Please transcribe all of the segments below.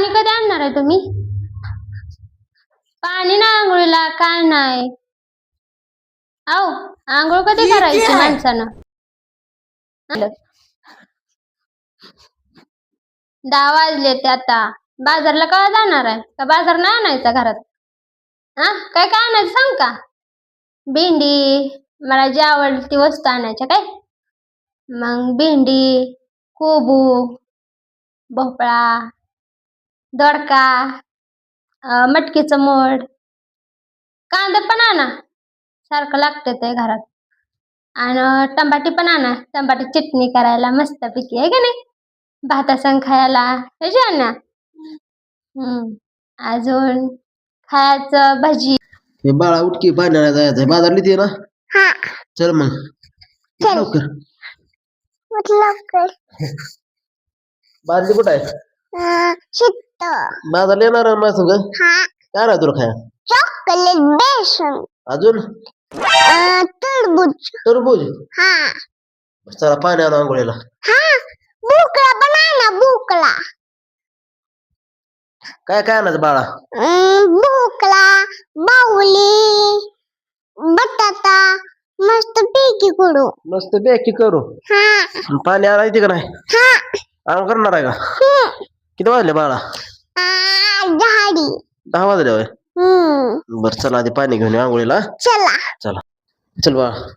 पाणी कधी आणणार आहे तुम्ही? पाणी ना आंघोळीला काय नाही. आओ आंघोळ कधी करायची माणसानं. दहा वाजले ते आता. बाजारला केव्हा जाणार आहे? का बाजार नाही आणायचा घरात? हा काय काय आणायचं सांग का? भेंडी मला जी आवडती वस्तू आणायच्या काय? मग भेंडी कोबू भोपळा दोडका मटकीचं मोड कांदा पण आणा. सारखं लागतं ते घरात. आणि टमाटी पण आणा. टमाटी चटणी करायला मस्तपैकी आहे का नाही? भातासंग खायला. कशी आणा. हम्म. अजून खायचं भजी. हे बाळा उठकी पाण्याला जायचंय. बाजारली ते ना? हा. चल मग. चल. लवकर. म्हटलं बादली कुठं आहे? शिट्ट बाजारला येणार आहे माझ्या संग? हा. काय नाही तुला खाया? चॉकलेट बेसन अजून टरबूज. हा. चला पाणी आणू आंघोळीला. हा. बुकला बनाना बुकला काय काय आणायचं बाळा? बुकला बाहुली बटाटा मस्त पैकी करू. मस्त बॅकी करू. हा. पाणी आणायचे का नाही? हा. करणार आहे का? किती वाजले बाळा? आ, झाडी दहा वाजले होय? हम्म. बर चला आधी पाणी घेऊन येऊ आंघोळीला. चला. चला. चल बाळा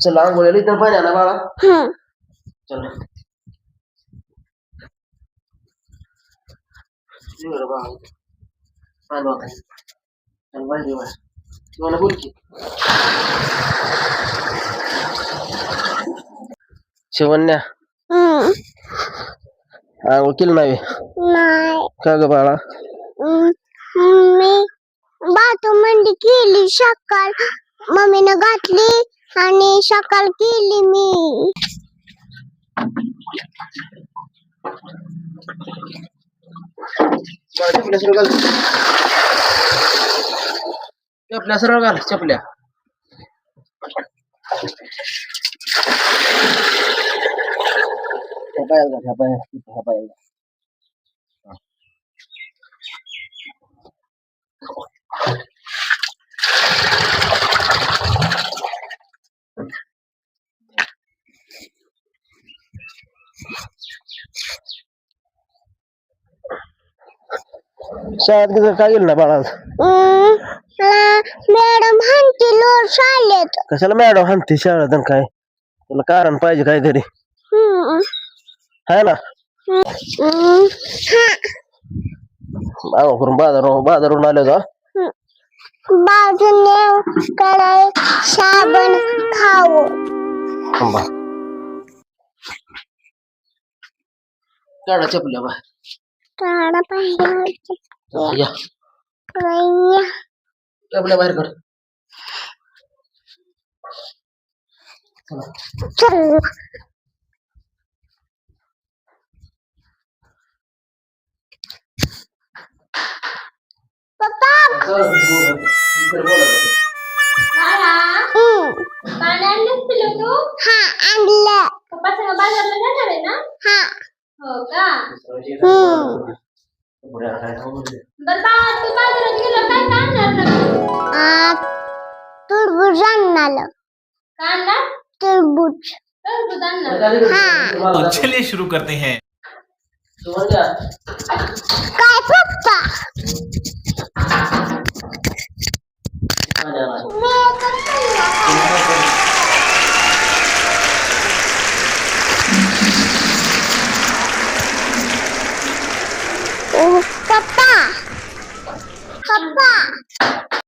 चल आंघोळीला इथं पाणी आणा बाळा. हम्म. चल. एवढं बाळा. पाणी वाटाय. चल बाहेर ये बाहेर. तुम्हाला बोल की शिवन्या हम्म. आंघोळ केली नाही. नाही. का ग बाळा? मी बाथरूम केली सकाळ मम्मीनं घातली आणि सकाळ केली मी. चपल्या सरळ घाल. चपल्या सरळ घाल चपल्या. ह्या पायाला घाल, ह्या पायाला, इथं ह्या पायाला. शाळेत गेलं काय गेलं ना बाळा मॅडम हांटी लोर शाळेत कशाला मॅडम हाणते शाळेत आणि काय तुला कारण पाहिजे काहीतरी हम्म, आहे ना हम्म, हा. मागं करून बाजारून बाजारून आले का बाजूने कढाई साबण खाऊ थांबा काढा चपल्या बा काढा पाहिजे बाजारला जाणार आहे ना हो का बर बाळा तू बाजारात गेलो काय काय टरबूज आणणार कांदा टरबूज टरबूज आणणार तो चलिए शुरू करते हैं। काय पप्पा? oh.